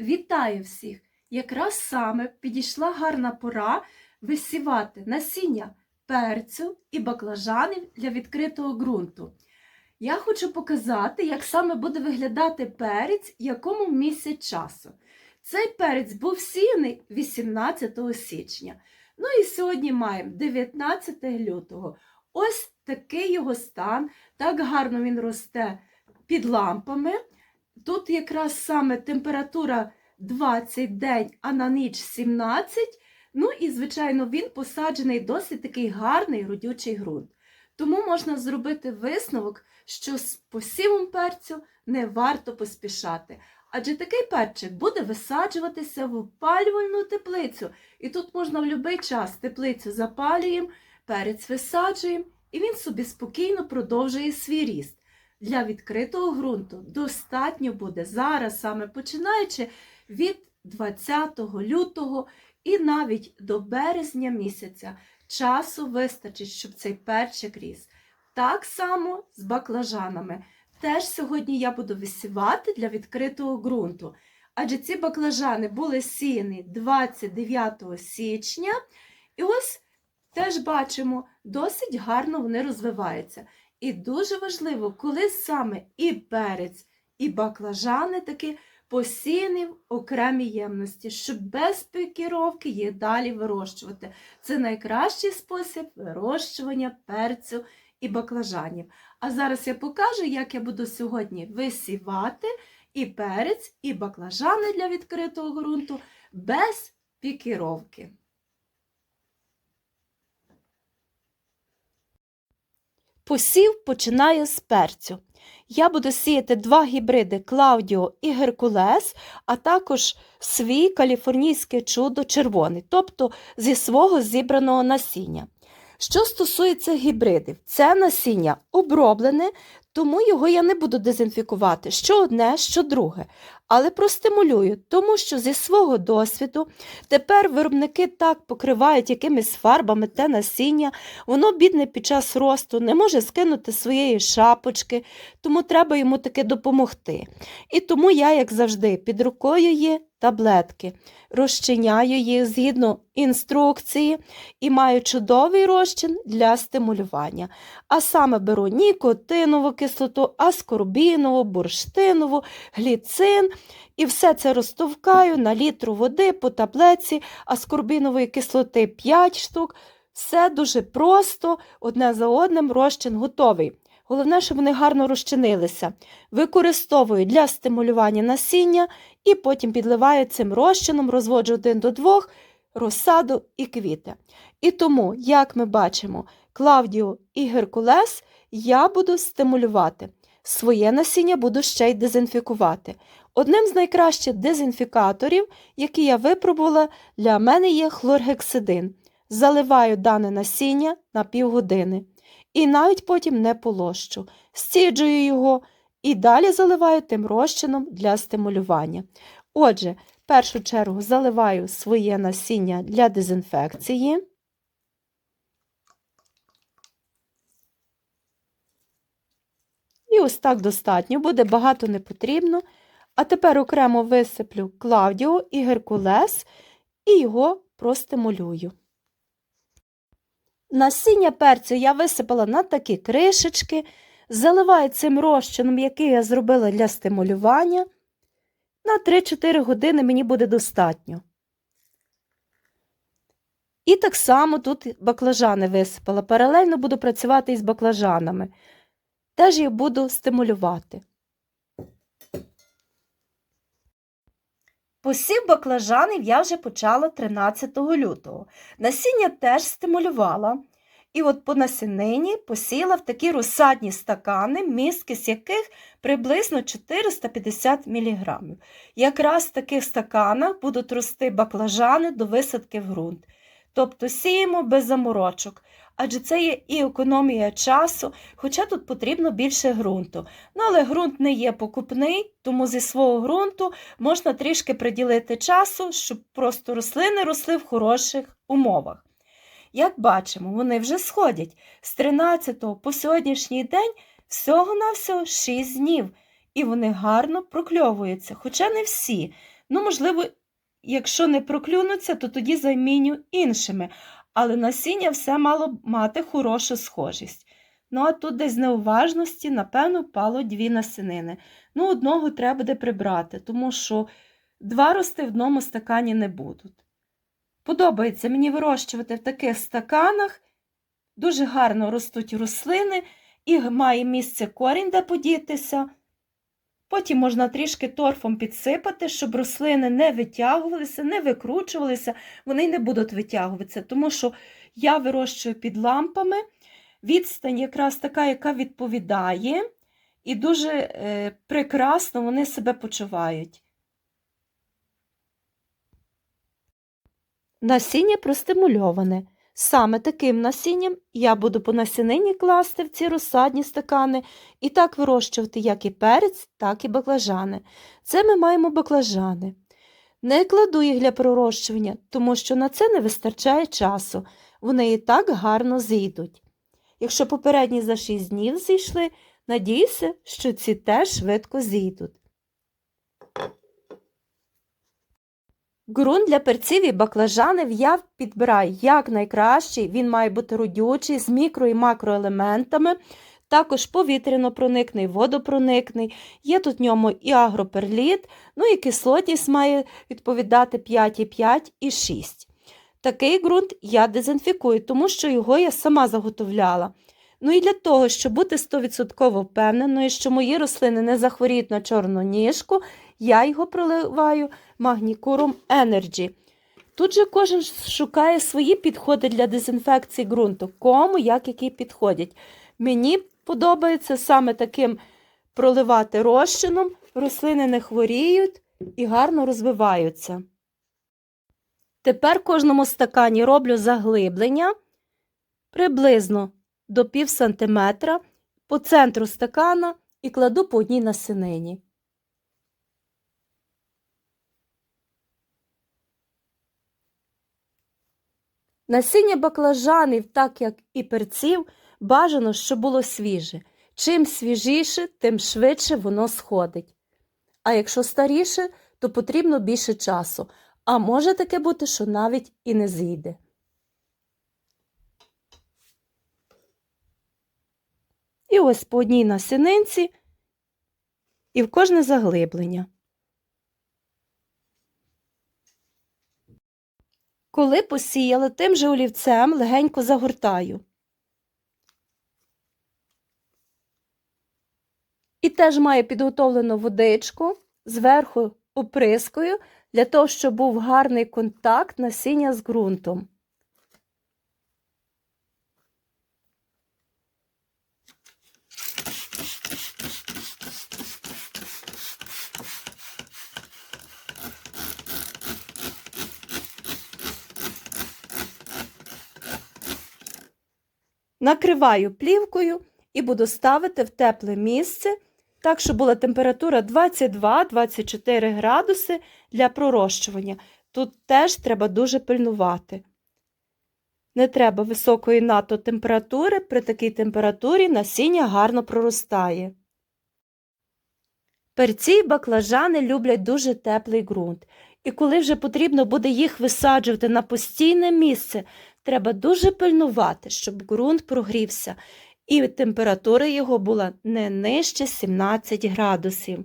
Вітаю всіх! Якраз саме підійшла гарна пора висівати насіння перцю і баклажанів для відкритого ґрунту. Я хочу показати, як саме буде виглядати перець, якому місяць часу. Цей перець був сіяний 18 січня. Ну і сьогодні маємо 19 лютого. Ось такий його стан. Так гарно він росте під лампами. Тут якраз саме температура 20 день, а на ніч 17. Ну і, звичайно, він посаджений досить такий гарний родючий ґрунт. Тому можна зробити висновок, що з посівом перцю не варто поспішати. Адже такий перчик буде висаджуватися в опалювальну теплицю. І тут можна в будь-який час теплицю запалюємо, перець висаджуємо, і він собі спокійно продовжує свій ріст. Для відкритого ґрунту достатньо буде зараз, саме починаючи від 20 лютого і навіть до березня місяця часу вистачить, щоб цей перчик ріс. Так само з баклажанами. Теж сьогодні я буду висівати для відкритого ґрунту. Адже ці баклажани були сіяні 29 січня. І ось теж бачимо, досить гарно вони розвиваються. І дуже важливо, коли саме і перець, і баклажани таки посіяні в окремій ємності, щоб без пікіровки їх далі вирощувати. Це найкращий спосіб вирощування перцю і баклажанів. А зараз я покажу, як я буду сьогодні висівати і перець, і баклажани для відкритого ґрунту без пікіровки. Посів починаю з перцю. Я буду сіяти два гібриди Клаудіо і Геркулес, а також свій каліфорнійське чудо червоний, тобто зі свого зібраного насіння. Що стосується гібридів, це насіння оброблене, тому його я не буду дезінфікувати, що одне, що друге. Але простимулюю, тому що зі свого досвіду тепер виробники так покривають якимись фарбами те насіння, воно бідне під час росту не може скинути своєї шапочки, тому треба йому таки допомогти. І тому я, як завжди, під рукою є таблетки, розчиняю їх згідно інструкції і маю чудовий розчин для стимулювання. А саме беру нікотинову кислоту, аскорбінову, бурштинову, гліцин. І все це розтовкаю на літру води по таблетці аскорбінової кислоти 5 штук. Все дуже просто, одне за одним розчин готовий. Головне, щоб вони гарно розчинилися. Використовую для стимулювання насіння і потім підливаю цим розчином, розводжу один до двох, розсаду і квіти. І тому, як ми бачимо, Клавдіо і Геркулес я буду стимулювати. Своє насіння буду ще й дезінфікувати. Одним з найкращих дезінфікаторів, які я випробувала, для мене є хлоргексидин. Заливаю дане насіння на півгодини. І навіть потім не полощу. Стіджую його і далі заливаю тим розчином для стимулювання. Отже, в першу чергу заливаю своє насіння для дезінфекції. І ось так достатньо, буде багато не потрібно. А тепер окремо висиплю Клавдіо і Геркулес і його простимулюю. Насіння перцю я висипала на такі кришечки, заливаю цим розчином, який я зробила для стимулювання. На 3-4 години мені буде достатньо. І так само тут баклажани висипала. Паралельно буду працювати із баклажанами. Теж їх буду стимулювати. Посів баклажанів я вже почала 13 лютого. Насіння теж стимулювала. І от по насінині посіла в такі розсадні стакани, місткість яких приблизно 450 мг. Якраз в таких стаканах будуть рости баклажани до висадки в ґрунт. Тобто сіємо без заморочок, адже це є і економія часу, хоча тут потрібно більше ґрунту. Ну, але ґрунт не є покупний, тому зі свого ґрунту можна трішки приділити часу, щоб просто рослини росли в хороших умовах. Як бачимо, вони вже сходять з 13 по сьогоднішній день всього-навсього 6 днів, і вони гарно прокльовуються, хоча не всі. Ну, можливо, якщо не проклюнуться, то тоді заміню іншими. Але насіння все мало мати хорошу схожість. Ну, а тут десь з неуважності, напевно, впало дві насінини. Ну, одного треба буде прибрати, тому що два рости в одному стакані не будуть. Подобається мені вирощувати в таких стаканах. Дуже гарно ростуть рослини, і має місце корінь, де подітися. Потім можна трішки торфом підсипати, щоб рослини не витягувалися, не викручувалися, вони не будуть витягуватися, тому що я вирощую під лампами. Відстань якраз така, яка відповідає, і дуже е, прекрасно вони себе почувають. Насіння простимульоване. Саме таким насінням я буду по насінині класти в ці розсадні стакани і так вирощувати як і перець, так і баклажани. Це ми маємо баклажани. Не кладу їх для пророщування, тому що на це не вистачає часу. Вони і так гарно зійдуть. Якщо попередні за 6 днів зійшли, надіюся, що ці теж швидко зійдуть. Ґрунт для перців і баклажанів я підбираю як найкращий, він має бути родючий, з мікро і макроелементами, також повітряно-проникний, водопроникний. Є тут в ньому і агроперліт, ну і кислотність має відповідати 5,5 і 6. Такий ґрунт я дезінфікую, тому що його я сама заготовляла. Ну і для того, щоб бути 100% впевненою, що мої рослини не захворіють на чорну ніжку, я його проливаю магнікуром Energy. Тут же кожен шукає свої підходи для дезінфекції ґрунту, кому як які підходять. Мені подобається саме таким проливати розчином, рослини не хворіють і гарно розвиваються. Тепер кожному стакані роблю заглиблення приблизно до пів сантиметра по центру стакана і кладу по одній насинині. Насіння баклажанів, так як і перців, бажано, щоб було свіже. Чим свіжіше, тим швидше воно сходить. А якщо старіше, то потрібно більше часу, а може таке бути, що навіть і не зійде. І ось по одній насінинці і в кожне заглиблення. Коли посіяла, тим же олівцем легенько загортаю. І теж маю підготовлену водичку, зверху оприскою, для того, щоб був гарний контакт насіння з ґрунтом. Накриваю плівкою і буду ставити в тепле місце, так, щоб була температура 22-24 градуси для пророщування. Тут теж треба дуже пильнувати. Не треба високої надто температури, при такій температурі насіння гарно проростає. Перці й баклажани люблять дуже теплий ґрунт. І коли вже потрібно буде їх висаджувати на постійне місце, треба дуже пильнувати, щоб ґрунт прогрівся, і температура його була не нижче 17 градусів.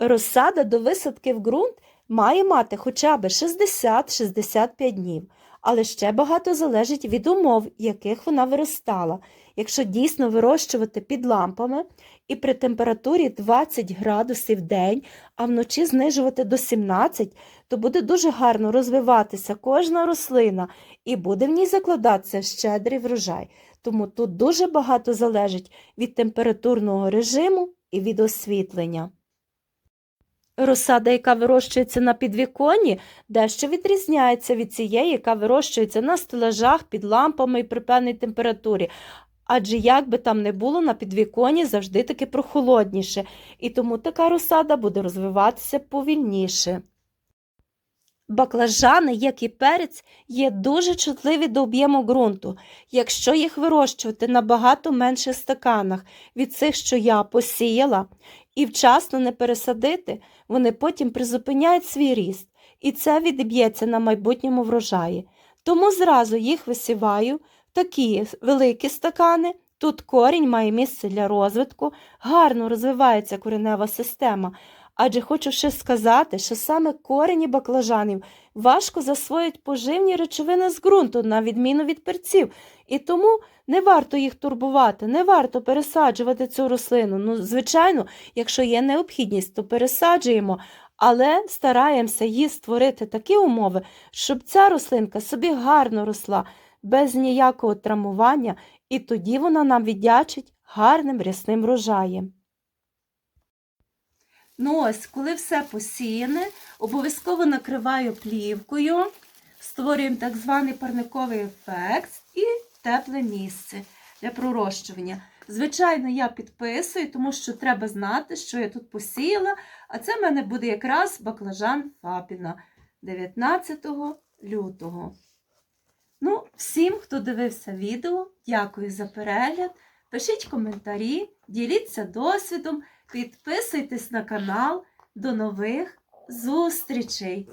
Розсада до висадки в ґрунт має мати хоча б 60-65 днів, але ще багато залежить від умов, яких вона виростала. Якщо дійсно вирощувати під лампами і при температурі 20 градусів в день, а вночі знижувати до 17, то буде дуже гарно розвиватися кожна рослина і буде в ній закладатися щедрий врожай. Тому тут дуже багато залежить від температурного режиму і від освітлення. Розсада, яка вирощується на підвіконні, дещо відрізняється від цієї, яка вирощується на стелажах під лампами і при певній температурі. Адже як би там не було, на підвіконні завжди таки прохолодніше, і тому така розсада буде розвиватися повільніше. Баклажани, як і перець, є дуже чутливі до об'єму ґрунту. Якщо їх вирощувати на багато менших стаканах від цих, що я посіяла, і вчасно не пересадити, вони потім призупиняють свій ріст, і це відіб'ється на майбутньому врожаї. Тому зразу їх висіваю такі великі стакани. Тут корінь має місце для розвитку, гарно розвивається коренева система. Адже хочу ще сказати, що саме корені баклажанів важко засвоюють поживні речовини з ґрунту, на відміну від перців. І тому не варто їх турбувати, не варто пересаджувати цю рослину. Ну, звичайно, якщо є необхідність, то пересаджуємо, але стараємося їй створити такі умови, щоб ця рослинка собі гарно росла, без ніякого травмування, і тоді вона нам віддячить гарним рясним врожаєм. Ну ось, коли все посіяне, обов'язково накриваю плівкою, створюємо так званий парниковий ефект і тепле місце для пророщування. Звичайно, я підписую, тому що треба знати, що я тут посіяла, а це в мене буде якраз баклажан Фапіна 19 лютого. Ну, всім, хто дивився відео, дякую за перегляд. Пишіть коментарі, діліться досвідом, підписуйтесь на канал. До нових зустрічей!